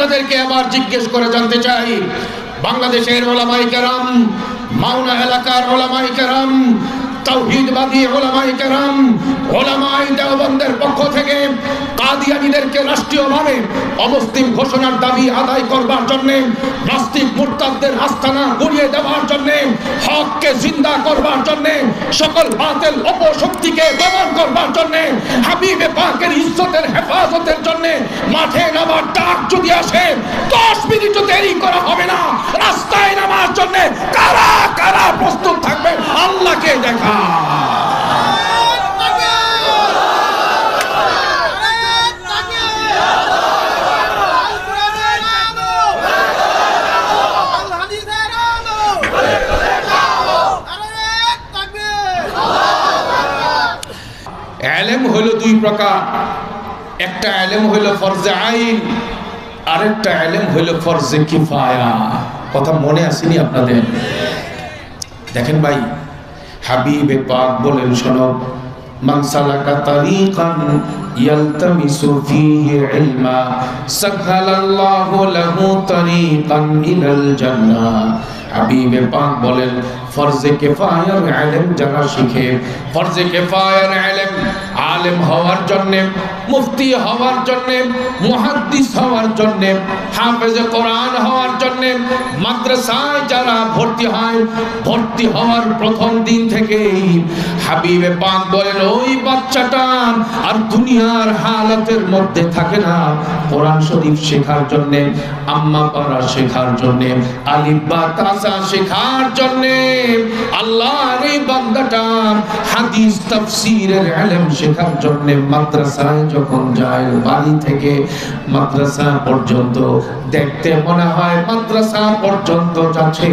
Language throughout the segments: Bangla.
আপনাদেরকে আবার জিজ্ঞেস করে জানতে চাই বাংলাদেশের ওলামাই কেরাম মাওনা এলাকার ওলামাই কেরাম তাওহীদবাদী কেরাম দেওবন্দের পক্ষ থেকে রাষ্ট্রীয়ভাবে অমুসলিম ঘোষণার দাবি আদায় করবার জন্য, নাস্তিক মুরতাদদের আস্তানা গুড়িয়ে দেওয়ার জন্য, হককে করবার জন্য, সকল বাতিল অপশক্তিকে দমন করবার জন্য, হাবিবে পাকের ইজ্জতের হেফাজতের জন্য মাঠে নামার ডাক যদি আসে, দশ মিনিট দেরি করা হবে না। রাস্তায় নামার জন্য কারা কারা প্রস্তুত থাকবে? আল্লাহকে দেখা। এলেম হলো দুই প্রকার। একটা এলেম হলো ফরজে আইন, আরেকটা এলেম হলো ফরজে কিফায়া। কথা মনে আসেনি আপনাদের? দেখেন ভাই হাবিবে পাক বলেন, শোনো মানসালাকা তারিকান ইয়ালতামিসু ফিহি ইলমা, সাখালাল্লাহু লাহু তারিকান ইলাল জান্নাহ। হাবিবে পাক বলেন ফরজে কিফায়ার ইলম যারা শিখে। ফরজে কিফায়ার ইলম আলেম হওয়ার জন্য, মুফতি হওয়ার জন্য, মুহাদ্দিস হওয়ার জন্য, হাফেজে কোরআন হওয়ার জন্য, মাদ্রাসায় যারা ভর্তি হয়, ভর্তি হওয়ার প্রথম দিন থেকেই হাবিবে পাক বলেন, ওই বাচ্চাটা আর দুনিয়ার হালাতের মধ্যে থাকে না। কোরআন শরীফ শেখার জন্য, আম্মা পারা শেখার জন্য, আলিফ বা তাসা শেখার জন্য এই হাদিস, তাফসীরের ইলম শেখার জন্য মাদ্রাসায় যখন যায়, বাড়ি থেকে মাদ্রাসা পর্যন্ত দেখতে মনে হয় মাদ্রাসা পর্যন্ত যাচ্ছে।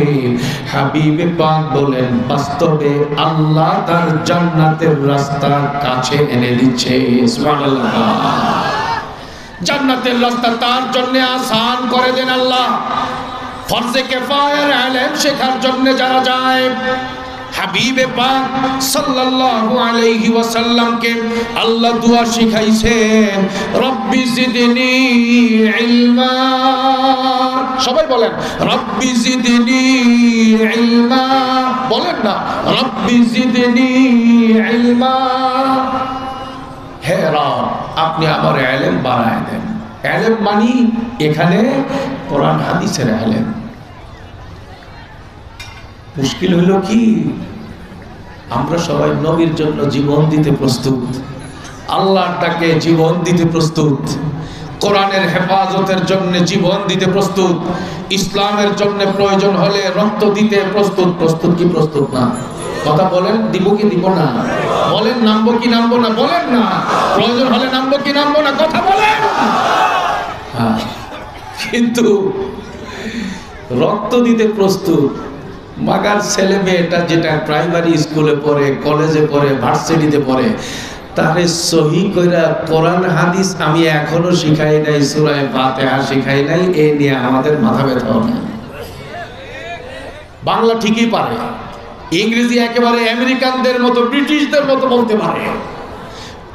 হাবিবে পাক বলেন, বাস্তবে আল্লাহ তার জান্নাতের রাস্তার কাছে এনে দিচ্ছে। সুবহানাল্লাহ। জান্নাতের রাস্তা তার জন্য আসান করে দেন আল্লাহ। ফরজে কেফায়ার ইলম শেখার জন্য যারা যায় হাবিবে পাক সাল্লাল্লাহু আলাইহি ওয়াসাল্লামকে আল্লাহ দোয়া শিখাইছেন, রব্বি জিদনি ইলমা। সবাই বলেন, রব্বি জিদনি ইলমা। বলেন না, রব্বি জিদনি ইলমা। হে রব, আপনি আমার এলেম বাড়ায় দেন। এলেম মানি এখানে কোরআন হাদিসের এলেম। মুশকিল হলো কি? আমরা সবাই নবীর জন্য জীবন দিতে প্রস্তুত। আল্লাহটাকে জীবন দিতে প্রস্তুত। কোরআনের হেফাজতের জন্য জীবন দিতে প্রস্তুত। ইসলামের জন্য প্রয়োজন হলে রক্ত দিতে প্রস্তুত। প্রস্তুত কি প্রস্তুত না? কথা বলেন, দিব কি দিব না? বলেন, নামবো কি নামবো না? বলেন না। প্রয়োজন হলে নামবো কি নামবো না? কথা বলেন। হ্যাঁ। কিন্তু রক্ত দিতে প্রস্তুত। মাগার ছেলে মেয়েটা যেটা প্রাইমারি স্কুলে পড়ে কলেজে পড়ে ভার্সিটিতে পড়ে, তারে সহি কইরা কোরআন, হাদিস আমি এখনও শিখাই নাই সুরায় ফাতিহা শিখাই নাই, এ নিয়ে আমাদের মাথা ব্যথা নেই বাংলা ঠিকই পারে, ইংরেজি একেবারে আমেরিকানদের মতো, ব্রিটিশদের মতো বলতে পারে।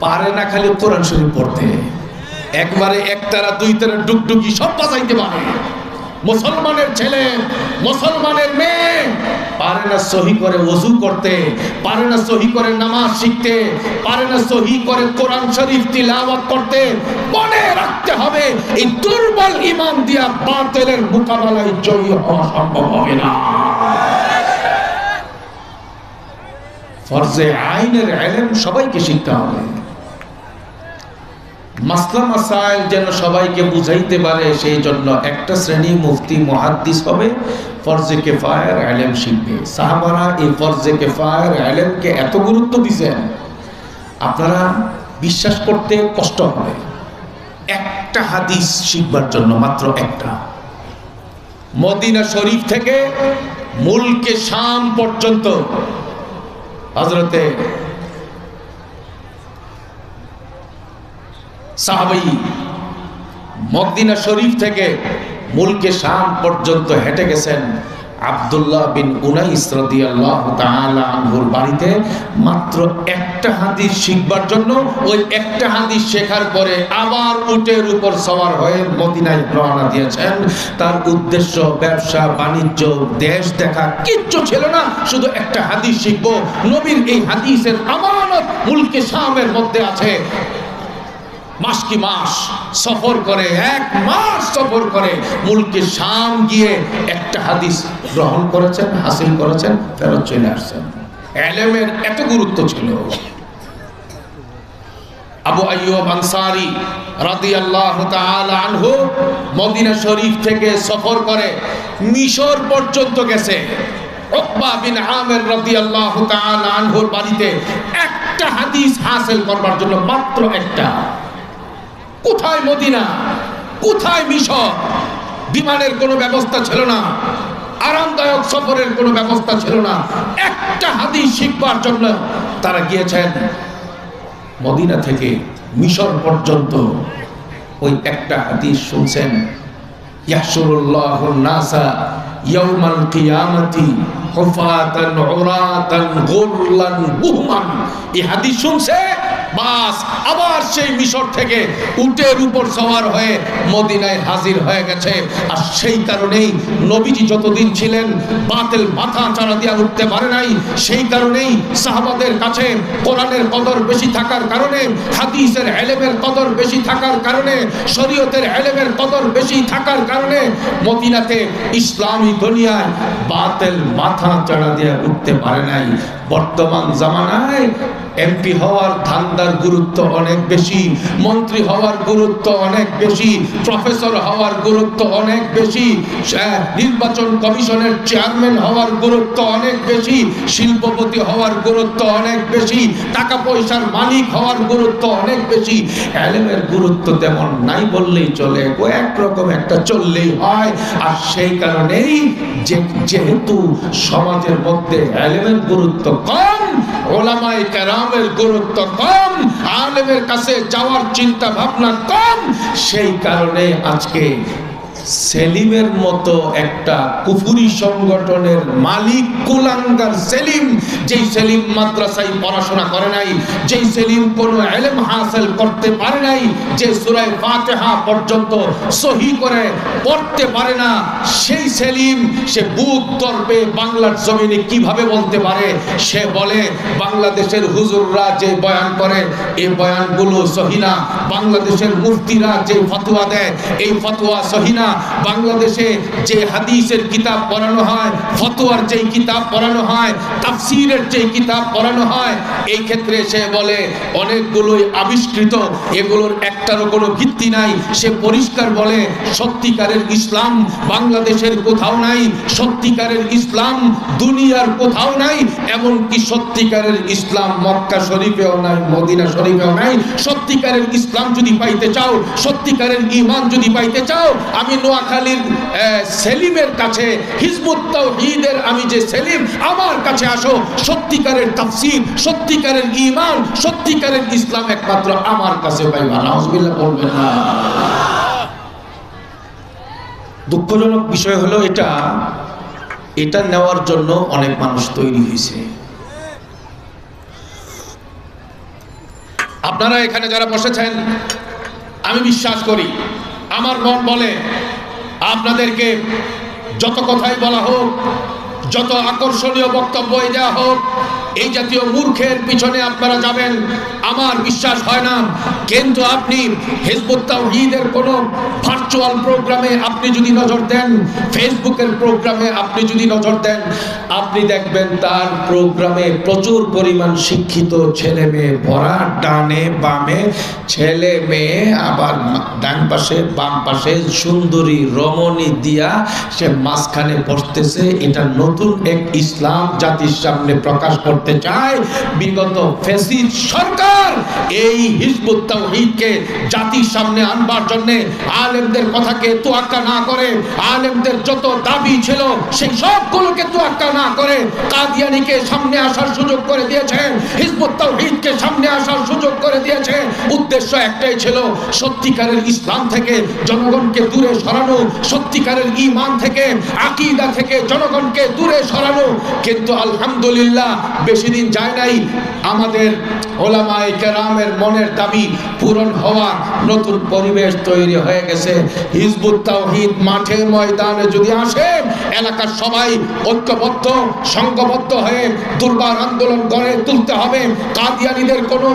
পারে না খালি কোরআন শরীফ পড়তে, একবারে একতারা দুই তারা ডুকডুকি সব বাজাইতে পারে। মুসলমানের ছেলে, মুসলমানের মেয়ে, পারে না সহি করে ওযু করতে, পারে না সহি করে নামাজ শিখতে, পারে না সহি করে কোরআন শরীফ তিলাওয়াত করতে, মনে রাখতে হবে, এই দুর্বল ইমান দিয়া বাতিলের মোকাবেলায় জয়ী হওয়া সম্ভব হবে না। ফরজে আইনের এলেম সবাইকে শিখতে হবে। মাসলা মাসাইল যেন সবাইকে বুঝাইতে পারে, সেই জন্য একটা শ্রেণি মুফতি, মুহাদ্দিস হবে, ফরজে কেফায়ের আলেম শিখবে। সাহাবারা এই ফরজে কেফায়ের আলেমকে এত গুরুত্ব দিয়েছেন আপনারা বিশ্বাস করতে কষ্ট হবে। একটা হাদিস শিখবার জন্য মাত্র একটা। মদিনা শরীফ থেকে মুলকে শাম পর্যন্ত। হজরতে সাহাবাই মদিনা শরীফ থেকে মুলকে শাম পর্যন্ত হেঁটে গেছেন আব্দুল্লাহ বিন উনাইস রাদিয়াল্লাহু তাআলা আনহুর বাড়িতে। মাত্র একটা হাদিস শিখবার জন্য ওই একটা হাদিস শেখার পরে আবার উটের উপর সওয়ার হয়ে মদিনায় রওনা দিয়েছেন। তার উদ্দেশ্য ব্যবসা, বাণিজ্য, দেশ দেখা কিচ্ছু ছিল না। শুধু একটা হাদিস শিখব। নবীর এই হাদিসের আমানত মুলকে শামের মধ্যে আছে। মাস কি মাস সফর করে, এক মাস সফর করে, মুলকে শাম গিয়ে একটা হাদিস গ্রহণ করেছেন, হাসিল করেছেন, ফেরত চলে আসছেন। এলেমের এত গুরুত্ব ছিল। আবু আইয়ুব আনসারি আনহু মদিনা শরীফ থেকে সফর করে মিশর পর্যন্ত গেছে। উকবা বিন আমির রাদিয়াল্লাহু তাআলা আনহুর বাড়িতে একটা হাদিস হাসিল করবার জন্য মাত্র একটা। কোথায় মদিনা? কোথায় মিশর? বিমানের কোনো ব্যবস্থা ছিল না। আরামদায়ক সফরের কোনো ব্যবস্থা ছিল না। একটা হাদিস শিখবার জন্য তারা গিয়েছেন। মদিনা থেকে মিশর পর্যন্ত ওই একটা হাদিস শুনছেন। ইয়াহশুরুল্লাহু নাসা এই হাদিস শুনছে? বাস আবার সেই মিশর থেকে উটের উপর সওয়ার হয়ে মদিনায় হাজির হয়ে গেছে। আর সেই কারণেই নবীজি যতদিন ছিলেন বাতিল মাথা চারা দিয়া উঠতে পারে নাই। সেই কারণেই সাহাবাদের কাছে কোরআনের কদর বেশি থাকার কারণে, হাদিসের এলেমের কদর বেশি থাকার কারণে, শরীয়তের এলেমের কদর বেশি থাকার কারণে মদিনাতে ইসলামী দুনিয়ায় বাতিল মাথা চাড়া দিয়ে উঠতে পারে নাই। বর্তমান জামানায় এমপি হওয়ার ধান্দার গুরুত্ব অনেক বেশি, মন্ত্রী হওয়ার গুরুত্ব অনেক বেশি, প্রফেসর হওয়ার গুরুত্ব অনেক বেশি নির্বাচন কমিশনের চেয়ারম্যান হওয়ার গুরুত্ব অনেক বেশি, শিল্পপতি হওয়ার গুরুত্ব অনেক বেশি, টাকা পয়সার মালিক হওয়ার গুরুত্ব অনেক বেশি। এলেমের গুরুত্ব তেমন নাই বললেই চলে কয়েক রকম একটা চললেই হয়। আর সেই কারণেই যেহেতু সমাজের মধ্যে এলেমের গুরুত্ব কম ওলামাই কেরামের গুরুত্ব কম আলেমের কাছে যাওয়ার চিন্তা ভাবনা কম সেই কারণে আজকে সেলিমের মতো একটা কুফুরি সংগঠনের মালিক, কুলাঙ্গার সেলিম, যেই সেলিম মাদ্রাসায় পড়াশোনা করে নাই, যেই সেলিম কোনো এলেম হাসিল করতে পারে নাই, যে সূরায়ে ফাতিহা পর্যন্ত সহি করে পড়তে পারে না, সেই সেলিম সে বুক তর্পে বাংলার জমিনে কীভাবে বলতে পারে? সে বলে, বাংলাদেশের হুজুররা যে বয়ান করে এই বয়ানগুলো সহি না। বাংলাদেশের মুফতিরা যে ফতোয়া দেয়, এই ফতোয়া সহি না। বাংলাদেশে যে হাদিসের কিতাব পড়ানো হয়, ফতোয়ার যেই কিতাব পড়ানো হয়, তাফসিরের যেই কিতাব পড়ানো হয়, এই ক্ষেত্রে সে বলে, অনেকগুলোই আবিষ্কৃত, এগুলোর একটারও কোনো ভিত্তি নাই। সে পরিষ্কার বলে, সত্যিকারের ইসলাম বাংলাদেশের কোথাও নাই, সত্যিকারের ইসলাম দুনিয়ার কোথাও নাই, এমনকি সত্যিকারের ইসলাম মক্কা শরীফেও নাই, মদিনা শরীফেও নাই। সত্যিকারের ইসলাম যদি পাইতে চাও, সত্যিকারের ঈমান যদি পাইতে চাও, আমি নোয়াখালীর সেলিমের কাছে, হিজবুত তাওহীদের আমি যে সেলিম, আমার কাছে আসো। সত্যিকারের তাফসীর, সত্যিকারের ঈমান, সত্যিকারের ইসলাম একমাত্র আমার কাছে পাইবা। নাউজুবিল্লাহ বলবেন না। দুঃখজনক বিষয় হলো এটা এটা নেওয়ার জন্য অনেক মানুষ তৈরি হয়েছে। আপনারা এখানে যারা বসেছেন, আমি বিশ্বাস করি, আমার মন বলে আপনাদেরকে যত কথাই বলা হোক যত আকর্ষণীয় বক্তব্য দেওয়া হোক এই জাতীয় মূর্খের পিছনে আপনারা যাবেন, আমার বিশ্বাস হয় না। কিন্তু আপনি হিজবুত তাওহীদের কোনো ভার্চুয়াল প্রোগ্রামে আপনি যদি নজর দেন ফেসবুকের প্রোগ্রামে আপনি যদি নজর দেন, আপনি দেখবেন তার প্রোগ্রামে প্রচুর পরিমাণ শিক্ষিত ছেলে মেয়ে ভরা ডানে বামে ছেলে মেয়ে, আবার ডান পাশে, বাম পাশে সুন্দরী রমণী দিয়া সে মাঝখানে বসতেছে। এটা নতুন এক ইসলাম জাতির সামনে প্রকাশ করতে চায়, বিগত ফেসিদ সরকার এই হিজবুত তাওহীদকে জাতির সামনে আনবার জন্য আলেমদের কথাকে তোয়াক্কা না করে, আলেমদের যত দাবি ছিল সেই সবগুলোকে তোয়াক্কা না করে কাদিয়ানিকে সামনে আসার সুযোগ করে দিয়েছে, হিজবুত তাওহীদকে সামনে আসার সুযোগ করে দিয়েছে। উদ্দেশ্য একটাই ছিল সত্যিকারের ইসলাম থেকে জনগণকে দূরে সরানো, সত্যিকারের ঈমান থেকে, আকীদা থেকে জনগণকে দূরে সরানো। কিন্তু আলহামদুলিল্লাহ বেশি দিন যায় নাই, আমাদের ওলামায়ে কেরামের মনের দাবি পূরণ হওয়ার নতুন পরিবেশ তৈরি হয়ে গেছে। হিজবুত তাওহীদ মাঠে ময়দানে যদি আসে, এলাকার সবাই ঐক্যবদ্ধ, সংঘবদ্ধ হয়ে দুর্বার আন্দোলন গড়ে তুলতে হবে। কাদিয়ানিদের কোনো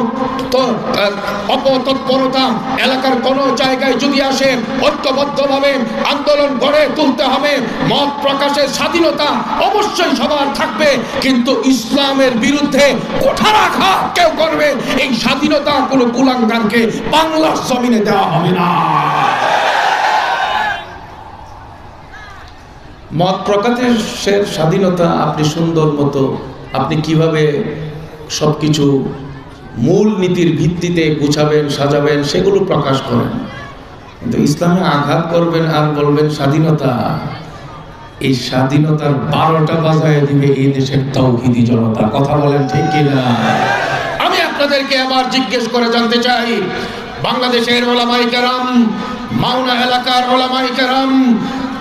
অপতৎপরতা এলাকার কোনো জায়গায় যদি আসে, ঐক্যবদ্ধভাবে আন্দোলন গড়ে তুলতে হবে। মত প্রকাশের স্বাধীনতা অবশ্যই সবার থাকবে, কিন্তু ইসলামের বিরুদ্ধে কোঠারাঘা কেউ করবে, এই স্বাধীনতা কোনো কুলাঙ্গারকে বাংলার জমিনে দেওয়া হবে না। মত প্রকাশের স্বাধীনতা আপনি সুন্দর মতো, আপনি কীভাবে সবকিছু মূল নীতির ভিত্তিতে গুছাবেন, সাজাবেন, সেগুলো প্রকাশ করেন। কিন্তু ইসলামে আঘাত করবেন আর বলবেন স্বাধীনতা। এই স্বাধীনতার বারোটা বাজায় দিবে এই দেশের তৌহিদি জনতা। কথা বলেন ঠিক কিনা? আমি আপনাদেরকে আবার জিজ্ঞেস করে জানতে চাই, বাংলাদেশের ওলামাই কারাম, মাওনা এলাকার ওলামাই কেরাম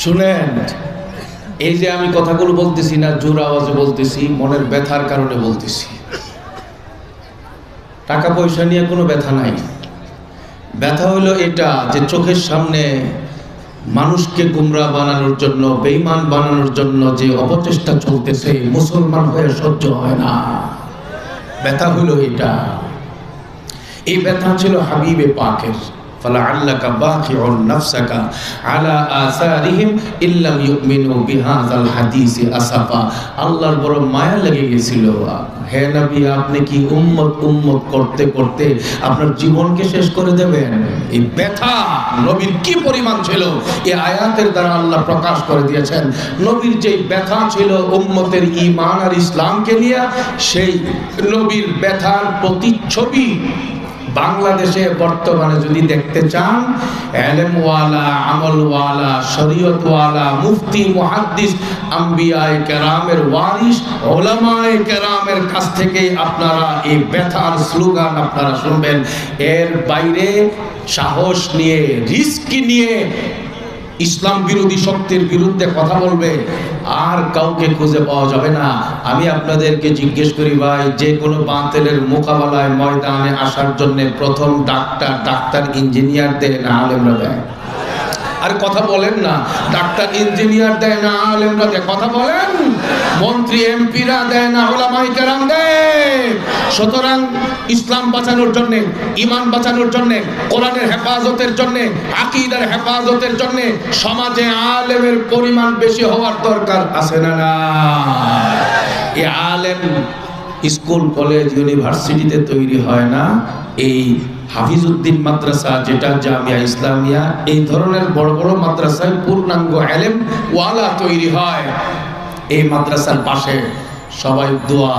শুনেন, এই যে আমি কথাগুলো বলতেছি না, জোর আওয়াজে বলতেছি, মনের ব্যথার কারণে বলতেছি। টাকা পয়সা নিয়ে কোনো ব্যথা নাই। ব্যথা হলো এটা যে চোখের সামনে মানুষকে গুমরা বানানোর জন্য বেইমান বানানোর জন্য যে অপচেষ্টা চলতেছে, মুসলমান হয়ে সহ্য হয় না। ব্যথা হলো এটা। এই ব্যথা ছিল হাবিবে পাকের। فلعلك باخع نفسك على آثارهم إن لم يؤمنوا بهذا الحديث أسفا আল্লাহর বড় মায়া লেগে গেছিল হে নবী আপনি কি উম্মত উম্মত করতে করতে আপনার জীবনকে শেষ করে দেবেন এই ব্যথা নবীর কি পরিমাণ ছিল এই আয়াতের দ্বারা আল্লাহ প্রকাশ করে দিয়েছেন নবীর যে ব্যথা ছিল উম্মতের ঈমান আর ইসলামকে নিয়ে সেই নবীর ব্যথার প্রতিচ্ছবি বাংলাদেশে বর্তমানে যদি দেখতে চান, এলেমওয়ালা, আমলওয়ালা, শরীয়তওয়ালা, মুফতি, মুহাদ্দিস, আম্বিয়ায় কেরামের ওয়ারিস ওলামায় কেরামের কাছ থেকে আপনারা এই ব্যথার স্লোগান আপনারা শুনবেন। এর বাইরে সাহস নিয়ে, রিস্ক নিয়ে ইসলাম বিরোধী শক্তির বিরুদ্ধে কথা বলবে, আর কাউকে খুঁজে পাওয়া যাবে না। আমি আপনাদেরকে জিজ্ঞেস করি, ভাই, যে কোনো বাতিলের মোকাবেলায় ময়দানে আসার জন্য প্রথম ডাক্তার ডাক্তার ইঞ্জিনিয়ার আলেমরা দেয়? আর কথা বলেন না। ডাক্তার, ইঞ্জিনিয়ার দেয় না, আলেমরা দেয়। কথা বলেন। মন্ত্রী, এমপিরা দেয় না, ওলামাই কেরাম দেয়। সুতরাং ইসলাম বাঁচানোর জন্য, ইমান বাঁচানোর জন্য, কোরআনের হেফাজতের জন্য, আকীদার হেফাজতের জন্য সমাজে আলেমের পরিমাণ বেশি হওয়ার দরকার আছে না না? এই আলেম স্কুল, কলেজ, ইউনিভার্সিটিতে তৈরি হয় না। এই হাফিজউদ্দিন মাদ্রাসা, যেটা জামিয়া ইসলামিয়া, এই ধরনের বড় বড় মাদ্রাসায় পূর্ণাঙ্গ এলেম ওয়ালা তৈরি হয়। এই মাদ্রাসার পাশে সবাই দোয়া,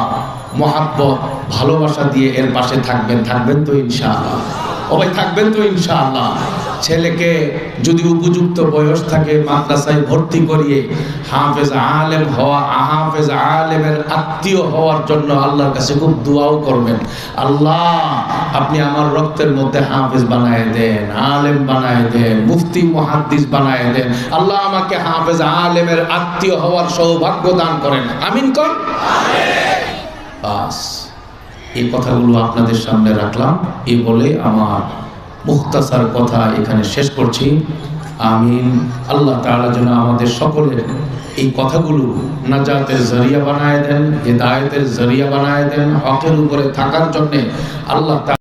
মহাব্বত, ভালোবাসা দিয়ে এর পাশে থাকবেন। থাকবেন তো ইনশাআল্লাহ। ভাই, থাকবেন তো ইনশাআল্লাহ। ছেলেকে যদি উপযুক্ত বয়স থাকে মাদ্রাসায় ভর্তি করিয়ে হাফেজ আলেম হওয়া, হাফেজ আলেমের আত্মীয় হওয়ার জন্য আল্লাহর কাছে খুব দোয়াও করবেন। আল্লাহ, আপনি আমার রক্তের মধ্যে হাফেজ বানায় দেন, আলেম বানায় দেন, মুফতি, মুহাদ্দিস বানায় দেন। আল্লাহ আমাকে হাফেজ আলেমের আত্মীয় হওয়ার সৌভাগ্য দান করেন। আমিন কর? বাস, এই কথাগুলো আপনাদের সামনে রাখলাম। এই বলে আমার মুখতাসার কথা এখানে শেষ করছি। আমিন। আল্লাহ তাআলা যেন আমাদের সকলের এই কথাগুলো নাজাতের জরিয়া বানায় দেন, হেদায়েতের জরিয়া বানায় দেন, হকের উপরে থাকার জন্যে আল্লাহ